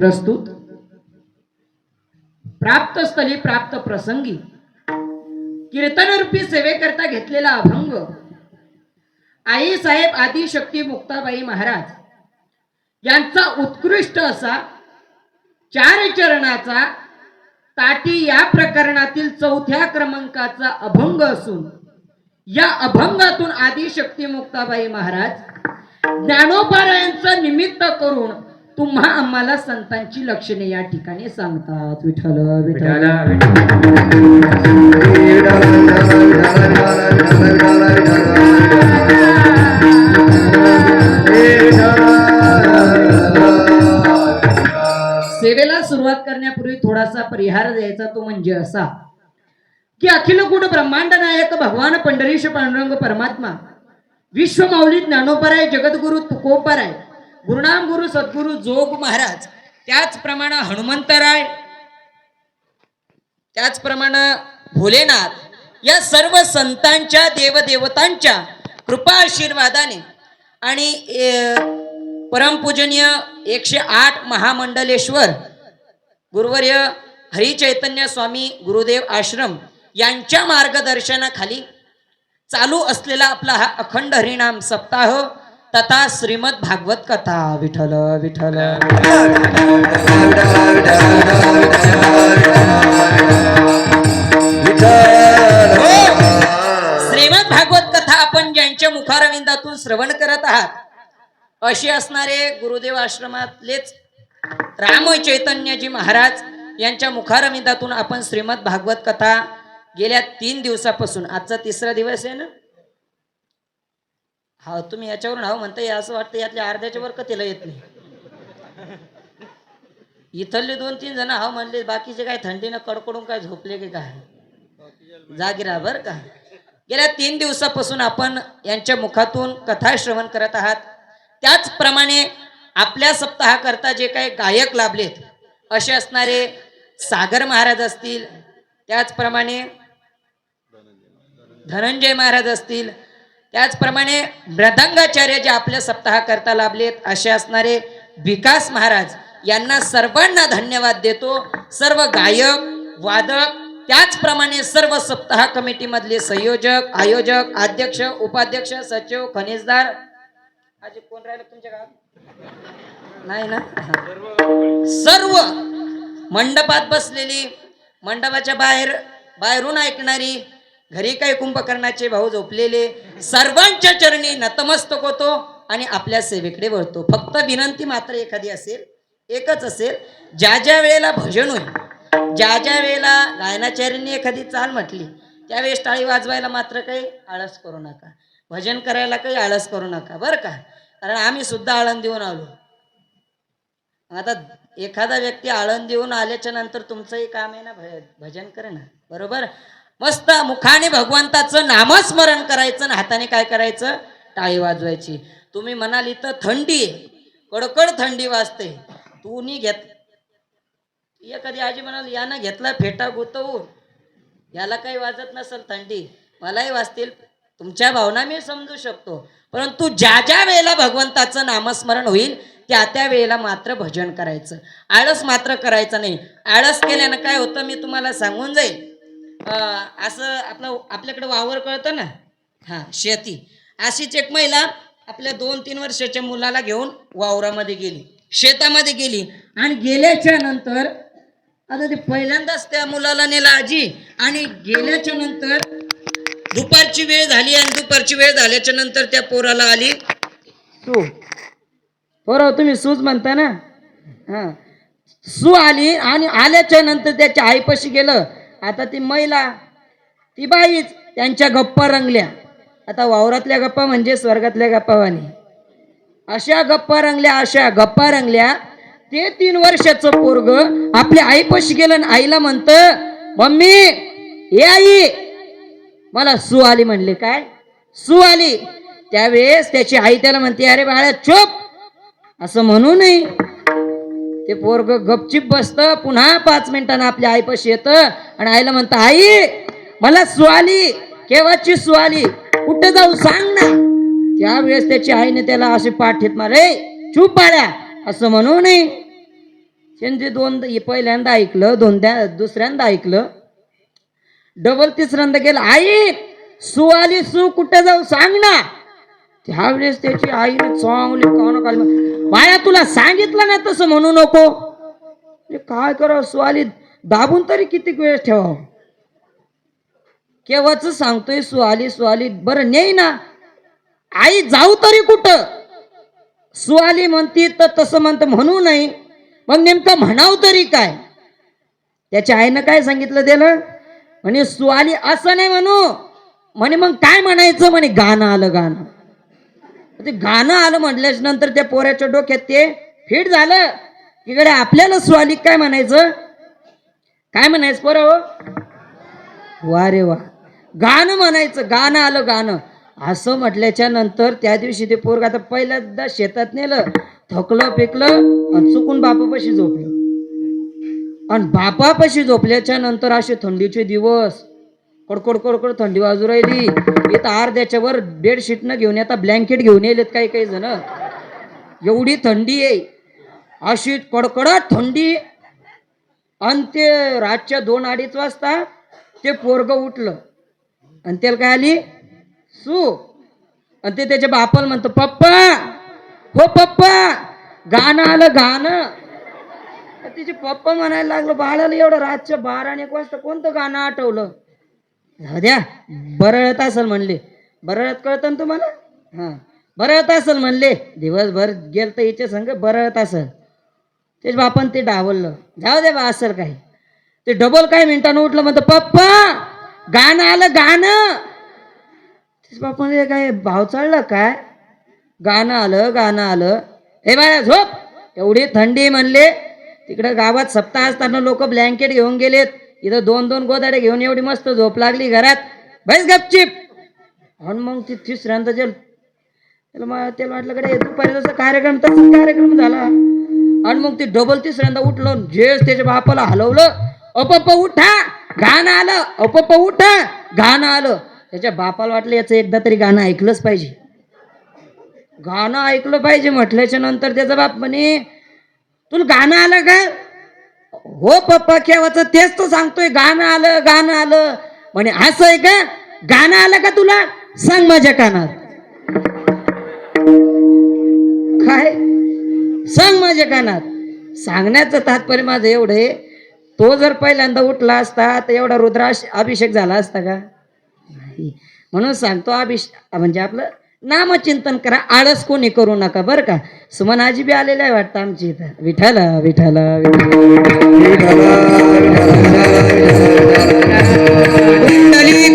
प्रस्तुत. प्राप्त स्थली प्राप्त प्रसंगी. कीर्तनरूपी सेवेकरता घेतलेला अभंग. आई साहेब आदिशक्ती मुक्ताबाई महाराज. यांचा उत्कृष्ट असा चार चरणाचा ताटी या प्रकरणातील चौथ्या क्रमांकाचा अभंग असून या अभंगातून आदिशक्ती मुक्ताबाई महाराज ज्ञानोपारायांचं निमित्त करून तुम्हा आम्हाला संतांची लक्षणे या ठिकाणी सांगतात. विठ्ठल विठ्ठल. सेवेला सुरुवात करण्यापूर्वी थोडासा परिहार द्यायचा तो म्हणजे असा की अखिल गुण ब्रह्मांड नायक भगवान पंढरीश पांडुरंग परमात्मा विश्व माऊली ज्ञानोपराय जगद्गुरु तुकोपराय गुरुनाम गुरु सद्गुरु जोग महाराज त्याचप्रमाणे हनुमंतराय त्याचप्रमाणे भोलेनाथ या सर्व संतांच्या देवदेवतांच्या कृपा आशीर्वादाने आणि परमपूजनीय एकशे आठ महामंडलेश्वर गुरुवर्य हरिचैतन्य स्वामी गुरुदेव आश्रम यांच्या मार्गदर्शनाखाली चालू असलेला आपला हा अखंड हरिनाम सप्ताह तथा श्रीमद भागवत कथा विठल विठल हो! श्रीमद भागवत कथा आपण ज्यांच्या मुखारविंदातून श्रवण करत आहात असे असणारे गुरुदेव आश्रमातलेच राम चैतन्यजी महाराज यांच्या मुखारविंदातून आपण श्रीमद भागवत कथा गेल्या तीन दिवसापासून आजचा तिसरा दिवस आहे ना? हा तुम्ही याच्यावरून हा म्हणता या असं वाटतं यातल्या अर्ध्याच्या वर कथेला येत नाही? इथले दोन तीन जण हा म्हणले बाकीचे काय थंडीनं कडकडून काय झोपले की काय? जागिरा बर का? गेल्या तीन दिवसापासून आपण यांच्या मुखातून कथा श्रवण करत आहात. त्याचप्रमाणे आपल्या सप्ताहाकरता जे काही गायक लाभलेत असे असणारे सागर महाराज असतील त्याचप्रमाणे धनंजय महाराज असतील त्याचप्रमाणे मृदंगाचार्य जे आपल्या सप्ताहाकरता लाभलेत असे असणारे विकास महाराज यांना सर्वांना धन्यवाद देतो. सर्व गायक वादक त्याचप्रमाणे सर्व सप्ताह कमिटीमधले संयोजक आयोजक अध्यक्ष उपाध्यक्ष सचिव खनिजदार. आज कोण राहिलं तुमच्या गावात? नाही ना? सर्व मंडपात बसलेली मंडपाच्या बाहेर बाहेरून ऐकणारी घरी काही कुंभकर्णाचे भाऊ झोपलेले सर्वांच्या चरणी नतमस्तक होतो आणि आपल्या सेवेकडे वळतो. फक्त विनंती मात्र एखादी असेल एकच असेल ज्या ज्या वेळेला भजन होईल ज्या ज्या वेळेला गायनाचार्यांनी एखादी चाल म्हटली त्यावेळेस टाळी वाजवायला मात्र काही आळस करू नका. भजन करायला काही आळस करू नका बरं का? कारण आम्ही सुद्धा आळंद देऊन आलो. आता एखादा व्यक्ती आळंद देऊन आल्याच्यानंतर तुमचंही काम आहे ना भजन करे ना बरोबर? मस्त मुखाने भगवंताचं नामस्मरण करायचं आणि हाताने काय करायचं? टाळी वाजवायची. तुम्ही म्हणाल इथं थंडी कडकड थंडी वाजते. तू नी घेत एखादी आजी म्हणाल यानं घेतला फेटा गुतवून. याला काही वाजत नसेल थंडी. मलाही वाजतील. तुमच्या भावना मी समजू शकतो. परंतु ज्या ज्या वेळेला भगवंताचं नामस्मरण होईल त्या त्या वेळेला मात्र भजन करायचं. आळस मात्र करायचं नाही. आळस केल्यानं काय होतं मी तुम्हाला सांगून जाईल असं आपलं आपल्याकडे वावर कळतं ना? हा शेती. अशीच एक महिला आपल्या दोन तीन वर्षाच्या मुलाला घेऊन वावरामध्ये गेली. शेतामध्ये गेली. आणि गेल्याच्यानंतर आता ते पहिल्यांदाच त्या मुलाला नेला आजी. आणि गेल्याच्यानंतर दुपारची वेळ झाली आणि दुपारची वेळ झाल्याच्यानंतर त्या पोराला आली. सू. पोरा तुम्ही सूज म्हणता ना? हा. सू आली आणि आल्याच्यानंतर त्याच्या आईपाशी गेलं. आता ती महिला ती बाईच त्यांच्या गप्पा रंगल्या. आता वावरातल्या गप्पा म्हणजे स्वर्गातल्या गप्पावानी. अशा गप्पा रंगल्या अशा गप्पा रंगल्या ते तीन वर्षाचं पोरग आपल्या आईपाशी गेलं आणि आईला म्हणत मम्मी हे आई. मला सू आली म्हणले काय? सू आली. त्यावेळेस त्याची आई त्याला म्हणते अरे बाळा चोप. असं म्हणू नये. ते पोरग गपचिप बसत पुन्हा पाच मिनिटांना आपल्या आईपाशी येतं आणि आईला म्हणतं आई मला सू केव्हाची सू कुठं जाऊ सांग ना. त्यावेळेस त्याची आईने त्याला अशी पाठीत मारे चूप पाड्या असं म्हणू नये. त्यांचे दोन पहिल्यांदा ऐकलं दोनदा दुसऱ्यांदा ऐकलं. डबल तिसऱ्यांदा गेलं आई सू आली सू कुठे जाऊ सांग ना. त्यावेळेस त्याची आईने चांगली कान काढली. बाया तुला सांगितलं ना तसं म्हणू नको. म्हणजे काय करावं सू दाबून तरी किती वेळ ठेवावं? केव्हाच सांगतोय सू आली बरं नेई ना. आई जाऊ तरी कुठं? सू म्हणती तर तसं म्हणतं म्हणू नाही. मग नेमकं म्हणाव तरी काय? त्याच्या आईनं काय सांगितलं त्याला? म्हणे सुआली असं नाही म्हणू. म्हणे मग काय म्हणायचं? म्हणे गाणं आलं गाणं. ते गाणं आलं म्हटल्याच्या नंतर त्या पोऱ्याच्या डोक्यात ते फिट झालं. इकडे आपल्याला स्वालिक काय म्हणायचं? काय म्हणायचं पोरं हो? वा रे वा. गाणं म्हणायचं गाणं आलं गाणं. असं म्हटल्याच्या नंतर त्या दिवशी ते पोरग आता पहिल्यांदा शेतात नेलं थकलं पिकलं आणि चुकून बापापाशी झोपलं. आणि बापापाशी झोपल्याच्या नंतर असे थंडीचे दिवस. कडकड कडकड थंडी वाजू राहिली. इथं अर्ध्याच्या बेडशीट न घेऊन आता ब्लँकेट घेऊन येलेत काही काही जण. एवढी थंडी आहे. अशी कडकडत थंडी. आणि ते रातच्या दोन अडीच वाजता ते पोरग उठलं. आणि त्याला काय आली? सू. आणि ते त्याच्या बापाला म्हणतो पप्पा! हो पप्पा! गाणं आलं गाणं. तिचे पप्पा म्हणायला लागलं बाळाला एवढं रातच्या बारा आणि एक वाजता कोणतं गाणं आठवलं? द्या बरळत असेल म्हणले. बरळत कळतं ना तुम्हाला? हां. बरळत असेल म्हणले. दिवसभर गेल तर हिच्या संग बरळत असेल. त्याच्या बापन ते डावललं. जाऊ दे बा असेल काही. ते डबल काय मिनिटानं उठलं म्हणतं पप्पा गाणं आलं गाणं. तेच बापन काय भाव चाललं काय? गाणं आलं गाणं आलं. हे बाया झोप. एवढी थंडी म्हणले. तिकडं गावात सप्ताह असताना लोक ब्लँकेट घेऊन गेलेत. इथं दोन दोन गोदाडे घेऊन एवढी मस्त झोप लागली घरात. बैस गपचिप. आणि मग ती तिसऱ्यांदा जेल त्याला मग त्याला वाटलं कडे दुपारी जसा कार्यक्रम तसाच कार्यक्रम झाला. आणि मग ती डबल तिसऱ्यांदा उठलो जेस त्याच्या बापाला हलवलं. अपप्प उठा गाणं आलं. अपप उठा गाणं आलं. त्याच्या बापाला वाटलं याचं एकदा तरी गाणं ऐकलंच पाहिजे. गाणं ऐकलं पाहिजे म्हटल्याच्या नंतर त्याचा बाप म्हणे तुला गाणं आलं का? हो पप्पा केव्हाच तेच तर सांगतोय गाणं आलं गाणं आलं. म्हणे असं आहे का? गाणं आलं का तुला? सांग माझ्या कानात काय? सांग माझ्या कानात सांगण्याचं तात्पर्य माझं एवढं आहे तो जर पहिल्यांदा उठला असता तर एवढा रुद्राश अभिषेक झाला असता का? नाही. म्हणून सांगतो अभिषेक म्हणजे आपलं नामचिंतन करा आळस कोणी करू नका बरं का? सुमन आजी बी आलेलं आहे वाटतं आमची इथं. विठाला विठाला कुंडली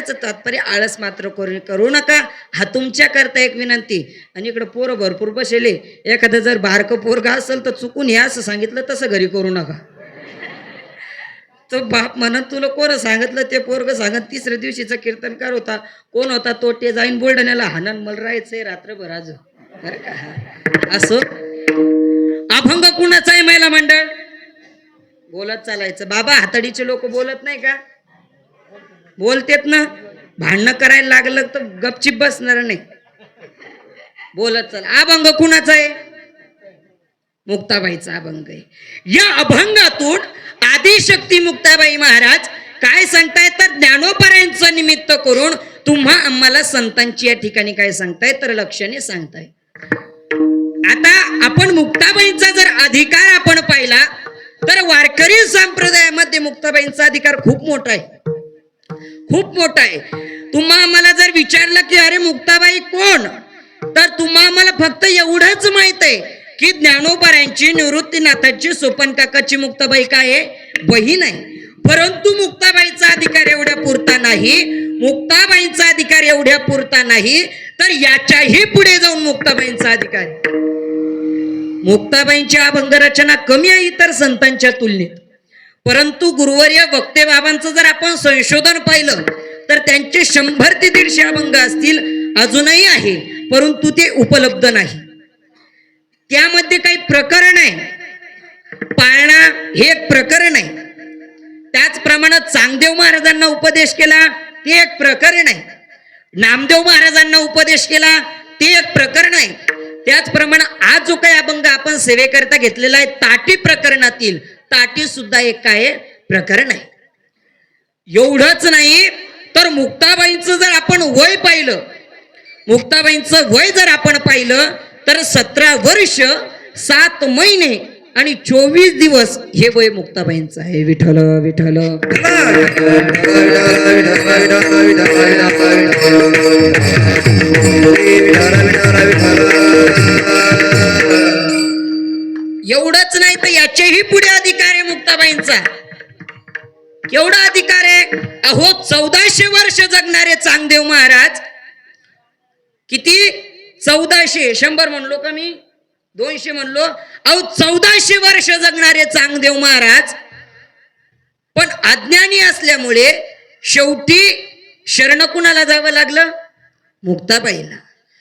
त्याचं तात्पर्य आळस मात्र करू करू नका. हा तुमच्या करता एक विनंती. आणि इकडं पोरं भरपूर बसेले एखादं जर बारकं पोरगा असेल तर चुकून हे असं सांगितलं तसं घरी करू नका. तो बाप म्हणत तुला कोण सांगितलं? ते पोरग सांगत तिसऱ्या दिवशीचा कीर्तनकार होता. कोण होता? तो ते जाईन बुलढाण्याला. हानन मला राहायचंय रात्रभर आज. बरं का? असो? अभंग कुणाचा आहे महिला मंडळ? बोलत चालायचं. बाबा हातडीचे लोक बोलत नाही का? बोलतेत ना भांडणं करायला लागलं तर गपचिप बसणार नाही. बोलत चला. अभंग कुणाचा आहे? मुक्ताबाईचा अभंग आहे. या अभंगातून आदिशक्ती मुक्ताबाई महाराज काय सांगताय तर ज्ञानोपरायणचं निमित्त करून तुम्हा आम्हाला संतांची या ठिकाणी काय सांगताय तर लक्षणे सांगताय आता आपण मुक्ताबाईंचा जर अधिकार आपण पाहिला तर वारकरी संप्रदायामध्ये मुक्ताबाईंचा अधिकार खूप मोठा आहे. खूप मोठा आहे. तुम्हा आम्हाला जर विचारलं की अरे मुक्ताबाई कोण? तर तुम्हा आम्हाला फक्त एवढंच माहीत आहे की ज्ञानोबाऱ्यांची निवृत्तीनाथांची सोपन काकाची मुक्ताबाई काय आहे? बहीण आहे. परंतु मुक्ताबाईचा अधिकार एवढ्या पुरता नाही. मुक्ताबाईंचा अधिकार एवढ्या पुरता नाही. तर याच्याही पुढे जाऊन मुक्ताबाईंचा अधिकार मुक्ताबाईंची अभंग रचना कमी आहे इतर संतांच्या तुलनेत. परंतु गुरुवर्य वक्ते बाबांचं जर आपण संशोधन पाहिलं तर त्यांचे शंभर ते दीडशे अभंग असतील अजूनही आहे परंतु ते उपलब्ध नाही. त्यामध्ये काही प्रकरण आहे. पाळणा हे एक प्रकरण आहे. त्याचप्रमाणे चांगदेव महाराजांना उपदेश केला ते एक प्रकरण आहे. नामदेव महाराजांना उपदेश केला ते एक प्रकरण आहे. त्याचप्रमाणे आज जो काही अभंग आपण सेवेकरता घेतलेला आहे ताटी प्रकरणातील ताटी सुद्धा एक काय प्रकरण आहे. एवढंच नाही तर मुक्ताबाईंचं जर आपण वय पाहिलं मुक्ताबाईंचं वय जर आपण पाहिलं तर सतरा वर्ष सात महिने आणि चोवीस दिवस हे वय मुक्ताबाईंचं आहे. विठ्ठल विठ्ठल. एवढंच नाही तर याचेही पुढे अधिकार आहे मुक्ताबाईंचा. एवढा अधिकार आहे? अहो चौदाशे वर्ष जगणारे चांगदेव महाराज. किती? चौदाशे. शंभर म्हणलो का मी. दोनशे म्हणलो अहो चौदाशे वर्ष जगणारे चांगदेव महाराज पण अज्ञानी असल्यामुळे शेवटी शरण कुणाला जावं लागलं? मुक्ताबाईला.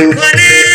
गुरुपुत्र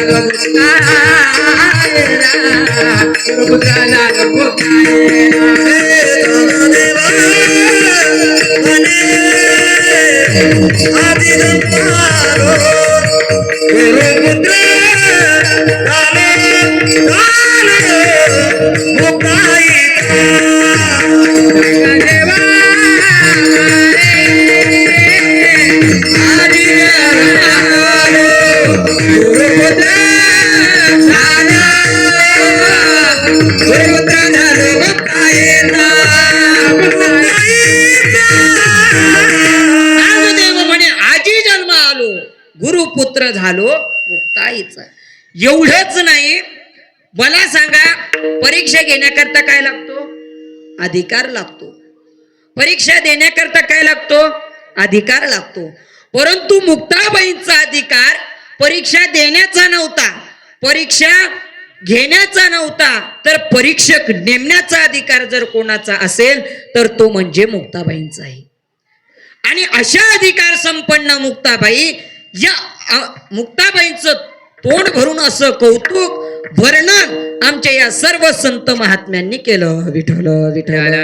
गुरुपुत्र परीक्षा घेण्याकरता काय लागतो? अधिकार लागतो. परीक्षा देण्याकरता काय लागतो? अधिकार लागतो. परंतु मुक्ताबाईंचा अधिकार परीक्षा देण्याचा नव्हता. परीक्षा घेण्याचा नव्हता. तर परीक्षक नेमण्याचा अधिकार जर कोणाचा असेल तर तो म्हणजे मुक्ताबाईंचा आहे. आणि अशा अधिकार संपन्न मुक्ताबाई या मुक्ताबाईंचं तोंड भरून असं कौतुक वर्णन आमच्या या सर्व संत महात्म्यांनी केलं विठ्ठल विठ्ठल.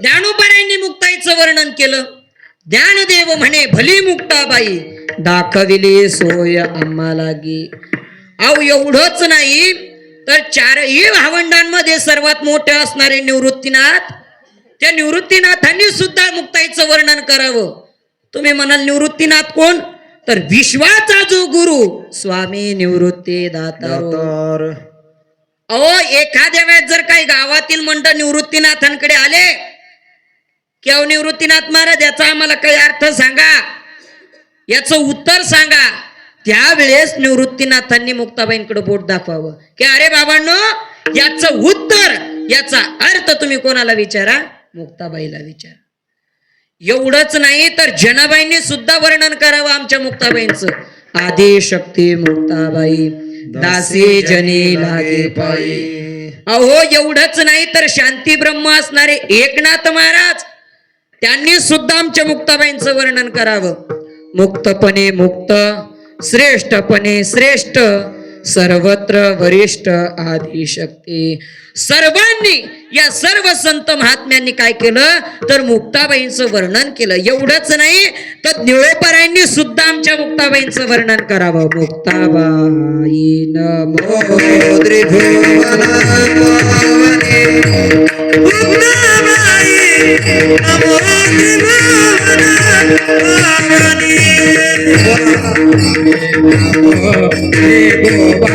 ज्ञानोबाऱ्यांनी मुक्ताईचं वर्णन केलं. ज्ञानदेव म्हणे भली मुक्ताबाई दाखविली सोय आम्हा लागी. अहो एवढंच नाही तर चारही भावंडांमध्ये सर्वात मोठे असणारे निवृत्तीनाथ. त्या निवृत्तीनाथांनी सुद्धा मुक्ताईचं वर्णन करावं. तुम्ही म्हणाल निवृत्तीनाथ कोण? तर विश्वाचा जो गुरु स्वामी निवृत्ती दाता अहो एखाद्या वेळेस जर काही गावातील मंडळ निवृत्तीनाथांकडे आले की अहो निवृत्तीनाथ महाराज याचा आम्हाला काही अर्थ सांगा? याचं उत्तर सांगा. त्यावेळेस निवृत्तीनाथांनी मुक्ताबाईंकडे बोट दाखवावं. की अरे बाबांनो याचं उत्तर याचा अर्थ तुम्ही कोणाला विचारा? मुक्ताबाईला विचारा. एवढंच नाही तर जनाबाईंनी सुद्धा वर्णन करावं आमच्या मुक्ताबाईंचं. आदी शक्ती मुक्ताबाई दासी जनी लागे पायी. अहो एवढंच नाही तर शांती ब्रह्म असणारे एकनाथ महाराज त्यांनी सुद्धा आमच्या मुक्ताबाईंचं वर्णन करावं. मुक्तपणे मुक्त श्रेष्ठपणे श्रेष्ठ. सर्वत्र वरिष्ठ आदी शक्ती सर्वांनी या सर्व संत महात्म्यांनी काय केलं? तर मुक्ताबाईंचं वर्णन केलं. एवढंच नाही तर निळोपरायांनी सुद्धा आमच्या मुक्ताबाईंचं वर्णन करावं. मुक्ताबाई नमो त्रिभुवन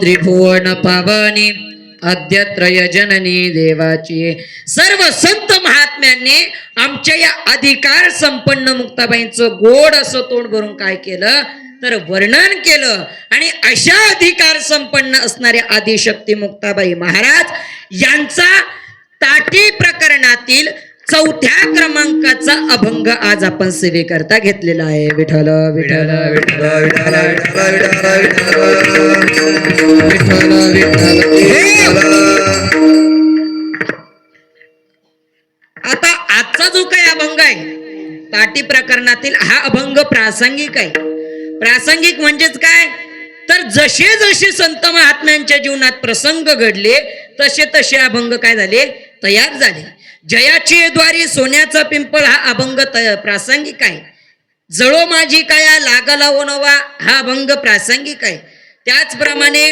त्रिभुवन पावनी अद्यत्रय जननी देवाची. सर्व संत महात्म्यांनी आमच्या या अधिकार संपन्न मुक्ताबाईंचं गोड असं तोंड भरून काय केलं? तर वर्णन केलं. आणि अशा अधिकार संपन्न असणाऱ्या आदिशक्ती मुक्ताबाई महाराज यांचा ताटी प्रकरणातील चौथ्या क्रमांकाचा अभंग आज आपण सेवेकरता घेतलेला आहे. विठ्ठल विठ्ठल विठ्ठल. विठ्ठल विठ्ठल आता आजचा जो काही अभंग आहे ताटी प्रकरणातील हा अभंग प्रासंगिक आहे. प्रासंगिक म्हणजेच काय? तर जसे जसे संत महात्म्यांच्या जीवनात प्रसंग घडले तसे तसे अभंग काय झाले? तयार झाले. जयाची द्वारी सोन्याचा पिंपळ हा अभंग त- प्रासंगिक आहे. जळो माझी काया लागला ओनवा हा अभंग प्रासंगिक आहे. त्याचप्रमाणे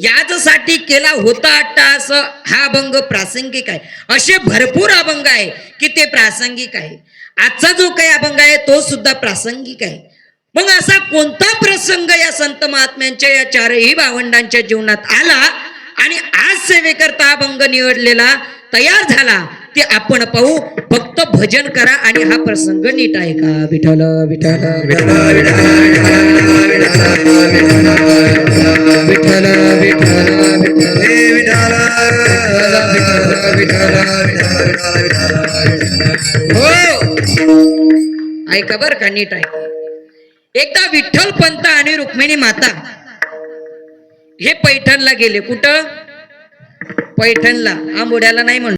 याचसाठी केला होता अट्टास हा अभंग प्रासंगिक आहे. असे भरपूर अभंग आहे की ते प्रासंगिक आहे. आजचा जो काही अभंग आहे तो सुद्धा प्रासंगिक आहे. मग असा कोणता प्रसंग या संत महात्म्यांच्या या चारही भावंडांच्या जीवनात आला आणि आज सेवेकरता अभंग निवडलेला तयार झाला? ते आपण पाहू. फक्त भजन करा आणि हा प्रसंग नीट आहे का विठल विठल विठल विठल हो. ऐका बर का नीट आहे एकदा विठ्ठल पंत आणि रुक्मिणी माता हे पैठणला गेले. कुठं? पैठणला. आंबोड्याला नाही म्हणून.